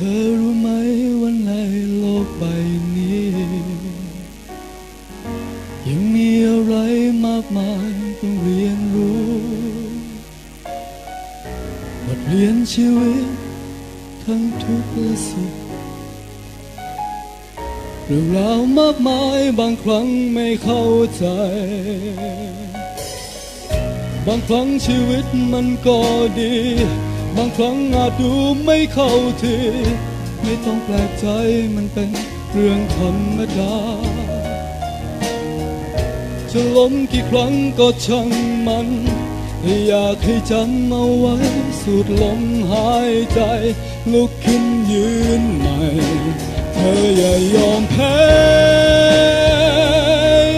ธอรู้ไหมว่าในโลกใบนี้ ยังมีอะไรมากมายต้องเรียนรู้บทเรียนชีวิต ทั้งทุกข์และสุขเรื่องราวมากมายบางครั้งไม่เข้าใจ บางครั้งชีวิตมันก็ดี บางครั้งอาจดูไม่เข้าทีไม่ต้องแปลกใจมันเป็นเรื่องธรรมดา จะล้มกี่ครั้งก็ช่างมัน อยากให้จำเอาไว้ สูดลมหายใจ ลุกขึ้นยืนใหม่ เธออย่ายอมแพ้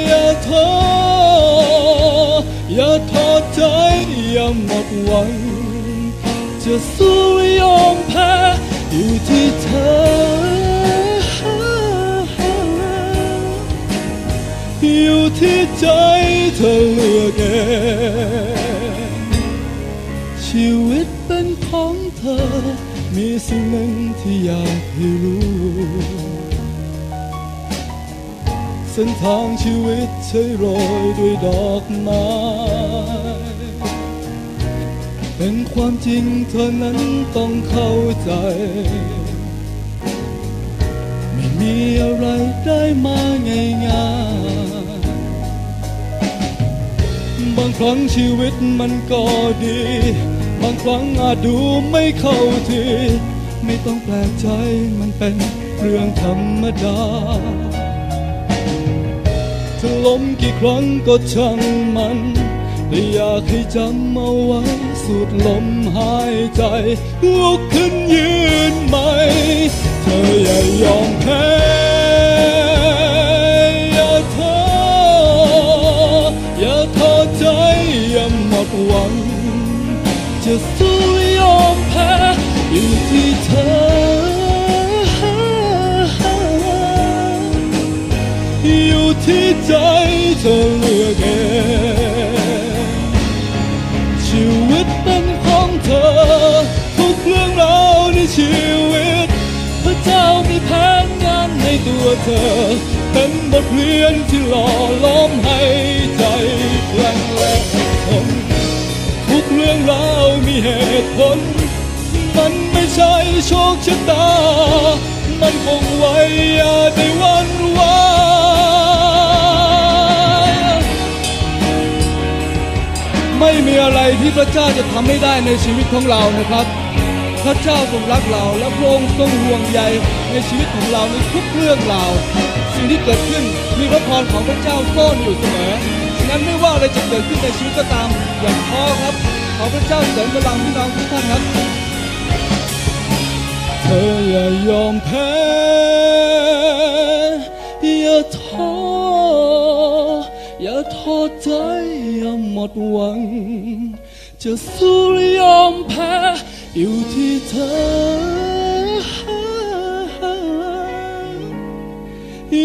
อย่าท้ออย่าท้อใจอย่าหมดหวัง จะสู้ยอมแพ้อยู่ที่เธอ อยู่ที่ใจเธอเลือกเองชีวิตเป็นของเธอ มีสิ่งหนึ่งที่อยากให้รู้เส้นทางชีวิตใช้โรยด้วยดอกไม้ เป็นความจริงเธอนั้นต้องเข้าใจ ไม่มีอะไรได้มาง่ายๆบางครั้งชีวิตมันก็ดี บางครั้งอาจดูไม่เข้าที ไม่ต้องแปลกใจมันเป็นเรื่องธรรมดาจะล้มกี่ครั้งก็ช่างมัน แต่อยากให้จำเอาไว้สูดลมหายใจลุกขึ้นยืนใหม่เธออย่ายอมแพ้อย่าท้ออย่าท้อใจอย่าหมดหวัง จะสู้ยอมแพ้อยู่ที่เธออยู่ที่ใจเธอ ตัวเธอ เป็นบทเรียนที่หล่อล้อมให้ใจแกร่งและอดทนทุกเรื่องราวมีเหตุผล มันไม่ใช่โชคชะตา มันคงไว้อย่าได้วันไหวไม่มีอะไรที่พระเจ้าจะทำไม่ได้ในชีวิตของเรานะครับ พระเจ้าทรงรักเรา และพระองค์ทรงห่วงใยในชีวิตของเราในทุกเรื่องราวสิ่งที่เกิดขึ้นมีพระพรของพระเจ้าซ่อนอยู่เสมอฉะนั้นไม่ว่าอะไรจะเกิดขึ้นในชีวิตก็ตามอย่าท้อครับขอพระเจ้าเสริมพลังพี่น้องทุกท่านครับเธออย่ายอมแพ้อย่าท้ออย่าท้อใจอย่าหมดหวังจะสู้ยอม อยู่ที่เธอ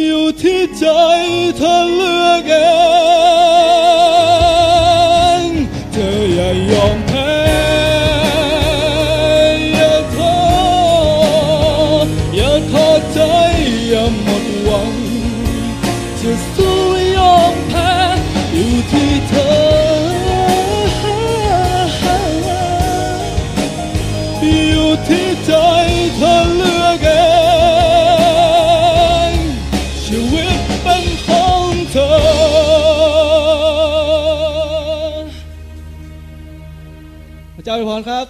อยู่ที่ใจเธอลื จ้าอวยพรครับ